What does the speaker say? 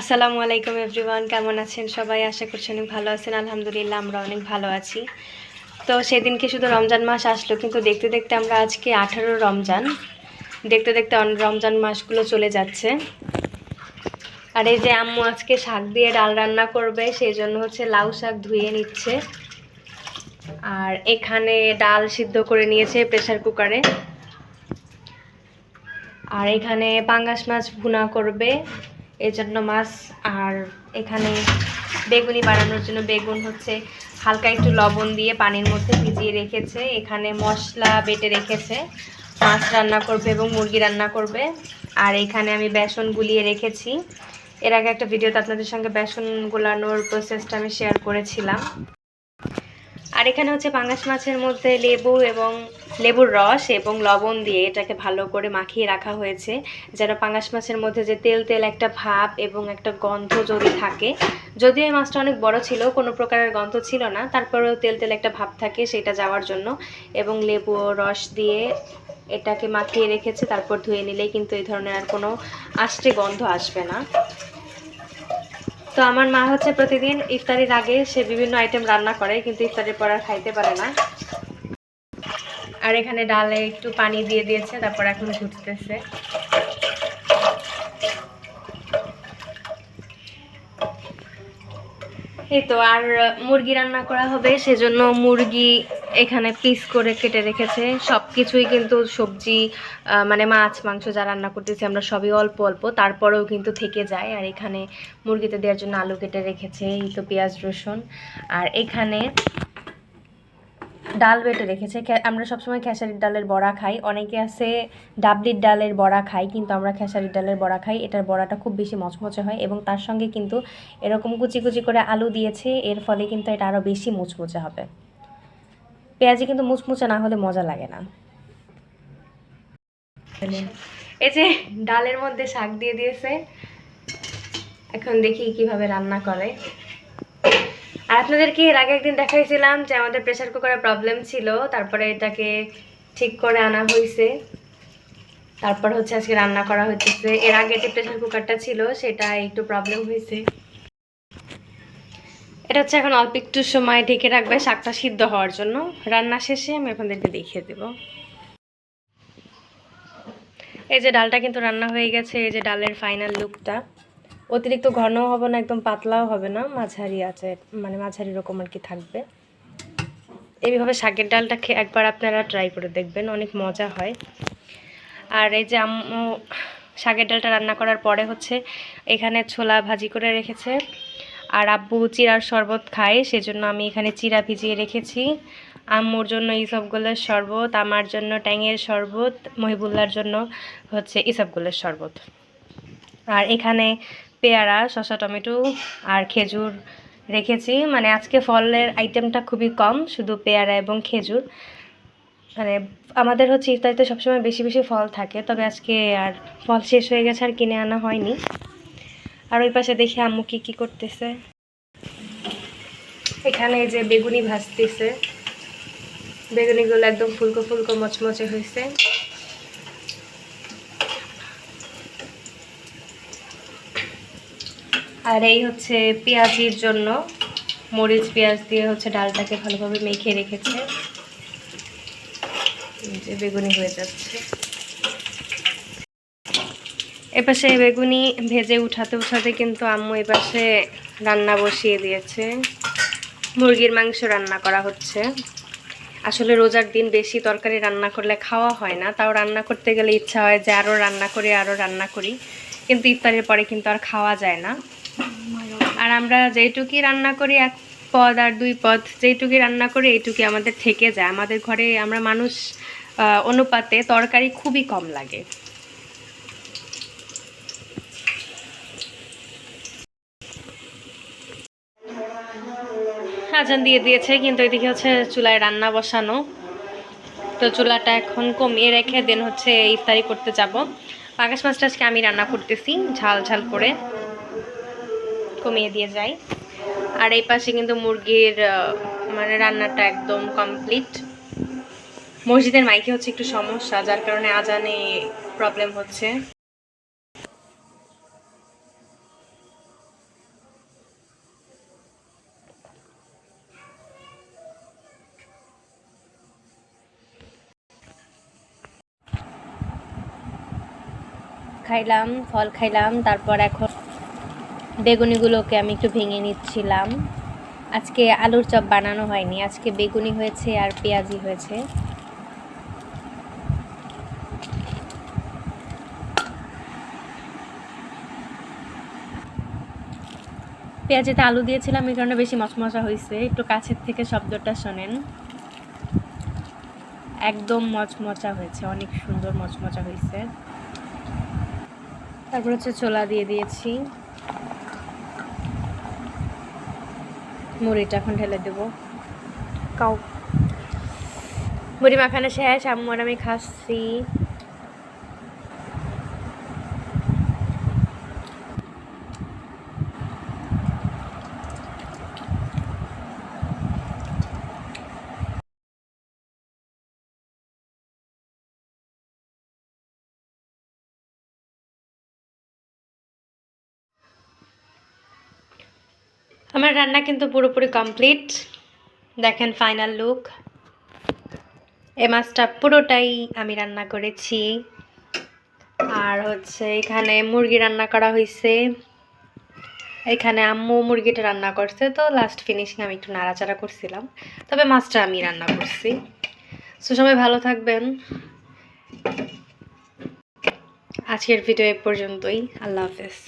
আসসালামু আলাইকুম এভরিওয়ান, কেমন আছেন সবাই? আশা করছি অনেক ভালো আছেন। আলহামদুলিল্লাহ, আমরা অনেক ভালো আছি। তো সেদিনকে শুধু রমজান মাস আসলো, কিন্তু দেখতে দেখতে আমরা আজকে আঠারো রমজান। দেখতে দেখতে রমজান মাসগুলো চলে যাচ্ছে। আর এই যে আম্মু আজকে শাক দিয়ে ডাল রান্না করবে, সেই জন্য হচ্ছে লাউ শাক ধুয়ে নিচ্ছে। আর এখানে ডাল সিদ্ধ করে নিয়েছে প্রেসার কুকারে। আর এখানে পাঙ্গাস মাছ ভুনা করবে। জন্য মাছ আর এখানে বেগুনি বানানোর জন্য বেগুন হচ্ছে হালকা একটু লবণ দিয়ে পানির মধ্যে ভিজিয়ে রেখেছে। এখানে মশলা বেটে রেখেছে। মাছ রান্না করবে এবং মুরগি রান্না করবে। আর এখানে আমি বেসন গুলিয়ে রেখেছি। এর আগে একটা ভিডিওতে আপনাদের সঙ্গে বেসন গোলানোর প্রসেসটা আমি শেয়ার করেছিলাম। আর এখানে হচ্ছে পাঙ্গাস মাছের মধ্যে লেবু এবং লেবুর রস এবং লবণ দিয়ে এটাকে ভালো করে মাখিয়ে রাখা হয়েছে, যেন পাঙ্গাস মাছের মধ্যে যে তেল তেল একটা ভাব এবং একটা গন্ধ যদি থাকে। যদিও এই মাছটা অনেক বড় ছিল, কোনো প্রকারের গন্ধ ছিল না, তারপরেও তেল তেল একটা ভাব থাকে সেটা যাওয়ার জন্য এবং লেবু রস দিয়ে এটাকে মাখিয়ে রেখেছে, তারপর ধুয়ে নিলেই কিন্তু এই ধরনের আর কোনো আষ্টে গন্ধ আসবে না। তো আমার মা হচ্ছে প্রতিদিন ইফতারির আগে সে বিভিন্ন আইটেম রান্না করে, কিন্তু ইফতারির পর আর খাইতে পারে না। আর এখানে ডালে একটু পানি দিয়ে দিয়েছে, তারপর এখন ঘুরতেছে। এই তো, আর মুরগি রান্না করা হবে, সেজন্য মুরগি এখানে পিস করে কেটে রেখেছে। সব কিছুই কিন্তু সবজি মানে মাছ, মাংস যা রান্না করতেছি আমরা সবই অল্প অল্প। তারপরেও কিন্তু থেকে যায়। আর এখানে মুরগিতে দেওয়ার জন্য আলু কেটে রেখেছে, এই তো পেঁয়াজ, রসুন। আর এখানে ডাল বেটে রেখেছে। আমরা সবসময় খেসারির ডালের বড়া খাই। অনেকে আছে ডাবলির ডালের বড়া খাই কিন্তু আমরা খেসারির ডালের বড়া খাই। এটার বড়াটা খুব বেশি মচমচে হয় এবং তার সঙ্গে কিন্তু এরকম কুচি কুচি করে আলু দিয়েছে। এর ফলে কিন্তু এটা আরও বেশি মুচমুচে হবে। পেঁয়াজি কিন্তু মুচমুচে না হলে মজা লাগে না। এই যে ডালের মধ্যে শাক দিয়ে দিয়েছে। এখন দেখি কীভাবে রান্না করে। আর আপনাদেরকে এর আগে একদিন দেখাইছিলাম যে আমাদের প্রেসার কুকারের প্রবলেম ছিল, তারপরে এটাকে ঠিক করে আনা হয়েছে তারপর হচ্ছে আজকে রান্না করা হচ্ছে এর আগে যে প্রেসার কুকারটা ছিল সেটা একটু প্রবলেম হয়েছে এটা হচ্ছে এখন অল্প একটু সময় ঢেকে রাখবে শাকটা সিদ্ধ হওয়ার জন্য। রান্না শেষে আমি আপনাদেরকে দেখিয়ে দেব। এই যে ডালটা কিন্তু রান্না হয়ে গেছে, এই যে ডালের ফাইনাল লুকটা অতিরিক্ত ঘনও হবে না, একদম পাতলাও হবে না, মাঝারি আছে মানে মাঝারি রকম আর কি থাকবে। এইভাবে শাকের ডালটা খেয়ে একবার আপনারা ট্রাই করে দেখবেন, অনেক মজা হয়। আর এই যে আম্মু শাকের ডালটা রান্না করার পরে হচ্ছে এখানে ছোলা ভাজি করে রেখেছে। আর আব্বু চিরার শরবত খায়, সেজন্য আমি এখানে চিরা ভিজিয়ে রেখেছি। আম্মুর জন্য ইসবগুলের শরবত, আমার জন্য ট্যাঙের শরবত, মহিবুল্লার জন্য হচ্ছে ইসবগুলের শরবত। আর এখানে পেয়ারা, শসা, টমেটো আর খেজুর রেখেছি। মানে আজকে ফলের আইটেমটা খুবই কম, শুধু পেয়ারা এবং খেজুর। মানে আমাদের হচ্ছে ইফতারিতে সবসময় বেশি বেশি ফল থাকে, তবে আজকে আর ফল শেষ হয়ে গেছে আর কিনে আনা হয়নি। আর ওই পাশে দেখি আম্মু কি কি করতেছে। এখানে যে বেগুনি ভাজতেছে। বেগুনিগুলো একদম ফুলকো ফুলকো মচমচে হয়েছে। আর এই হচ্ছে পেঁয়াজির জন্য। মরিচ, পেঁয়াজ দিয়ে হচ্ছে ডালটাকে ভালোভাবে মেখে রেখেছে। যে বেগুনি হয়ে যাচ্ছে। এপাশে বেগুনি ভেজে উঠাতে উঠাতে কিন্তু আম্মু এপাশে রান্না বসিয়ে দিয়েছে। মুরগির মাংস রান্না করা হচ্ছে। আসলে রোজার দিন বেশি তরকারি রান্না করলে খাওয়া হয় না। তাও রান্না করতে গেলে ইচ্ছা হয় যে আরও রান্না করি আরও রান্না করি। কিন্তু ইফতারের পরে কিন্তু আর খাওয়া যায় না। আর আমরা যেইটুকুই রান্না করি, এক পদ আর দুই পদ, যেইটুকুই রান্না করি, এইটুকুই আমাদের থেকে যায়। আমাদের ঘরে আমরা মানুষ অনুপাতে তরকারি খুবই কম লাগে। আজান দিয়ে দিয়েছে, কিন্তু এদিকে হচ্ছে চুলায় রান্না বসানো। তো চুলাটা এখন কমিয়ে রেখে দেন হচ্ছে ইফতারি করতে যাব। পাকাশ মাছটা আজকে আমি রান্না করতেছি, ঝাল ঝাল করে কমিয়ে দিয়ে যাই। আর এই পাশে কিন্তু মুরগির মানে রান্নাটা একদম কমপ্লিট মসজিদের মাইকে হচ্ছে একটু সমস্যা, যার কারণে আজানে প্রবলেম হচ্ছে। খাইলাম, ফল খাইলাম, তারপর এখন বেগুনিগুলোকে আমি একটু ভেঙে নিচ্ছিলাম। আজকে আলুর চপ বানানো হয়নি, আজকে বেগুনি হয়েছে আর পেঁয়াজি হয়েছে। পেঁয়াজিতে আলু দিয়েছিলাম, এই কারণে বেশি মচমচা হয়েছে। একটু কাছের থেকে শব্দটা শোনেন। একদম মচমচা হয়েছে, অনেক সুন্দর মচমচা হয়েছে। তারপর হচ্ছে ছোলা দিয়ে দিয়েছি। মুড়িটা এখন ঢেলে দেব। কাউ। মুড়ি মাখানো শেষ আম্মু আর আমি খাচ্ছি। আমার রান্না কিন্তু পুরোপুরি কমপ্লিট দেখেন ফাইনাল লুক এই মাছটা পুরোটাই আমি রান্না করেছি। আর হচ্ছে এখানে মুরগি রান্না করা হয়েছে এখানে আম্মু মুরগিটা রান্না করছে, তো লাস্ট ফিনিশিং আমি একটু নাড়াচাড়া করছিলাম। তবে মাছটা আমি রান্না করছি। সো সবাই ভালো থাকবেন। আজকের ভিডিও এ পর্যন্তই। আল্লাহ হাফেজ।